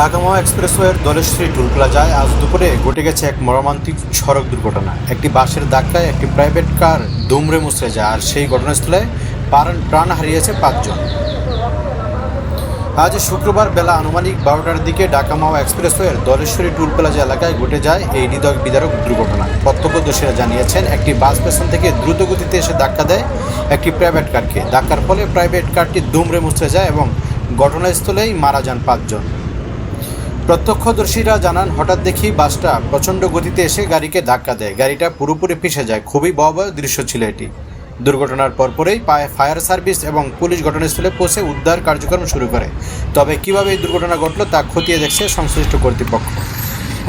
ঢাকামাওয়া এক্সপ্রেসওয়ের দলেশ্রী টুল প্লাজায় আজ দুপুরে ঘটে গেছে এক মর্মান্তিক সড়ক দুর্ঘটনা। একটি বাসের ধাক্কায় একটি প্রাইভেট কার দুমড়ে মুচড়ে যায় আর সেই ঘটনাস্থলে প্রাণ হারিয়েছে পাঁচজন। আজ শুক্রবার বেলা আনুমানিক বারোটার দিকে ঢাকামাওয়া এক্সপ্রেসওয়ের দলেশ্বরী টুল প্লাজা এলাকায় ঘটে যায় এই হৃদয় বিদারক দুর্ঘটনা। প্রত্যক্ষদর্শীরা জানিয়েছেন, একটি বাস পেছন থেকে দ্রুত গতিতে এসে ধাক্কা দেয় একটি প্রাইভেট কারকে। ধাক্কার ফলে প্রাইভেট কারটি দুমড়ে মুচড়ে যায় এবং ঘটনাস্থলেই মারা যান পাঁচজন। প্রত্যক্ষদর্শীরা জানান, হঠাৎ দেখি বাসটা প্রচণ্ড গতিতে এসে গাড়িকে ধাক্কা দেয়। গাড়িটা পুরোপুরি পিষে যায়। খুবই ভয়াবহ দৃশ্য ছিল এটি। দুর্ঘটনার পরপরেই পায়ে ফায়ার সার্ভিস এবং পুলিশ ঘটনাস্থলে পৌঁছে উদ্ধার কার্যক্রম শুরু করে। তবে কীভাবে এই দুর্ঘটনা ঘটল তা খতিয়ে দেখছে সংশ্লিষ্ট কর্তৃপক্ষ।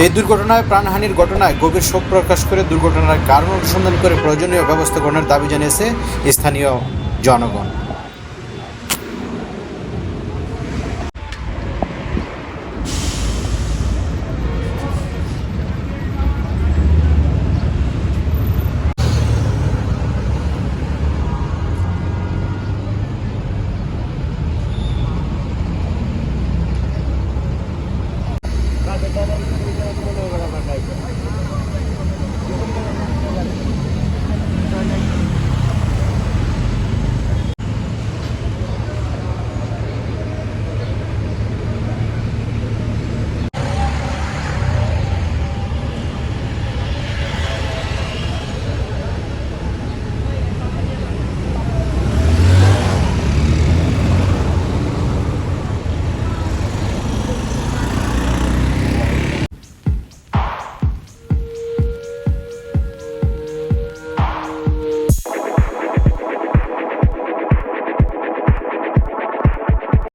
এই দুর্ঘটনায় প্রাণহানির ঘটনায় গভীর শোক প্রকাশ করে দুর্ঘটনার কারণ অনুসন্ধান করে প্রয়োজনীয় ব্যবস্থা গ্রহণের দাবি জানিয়েছে স্থানীয় জনগণ। त्या ठिकाणी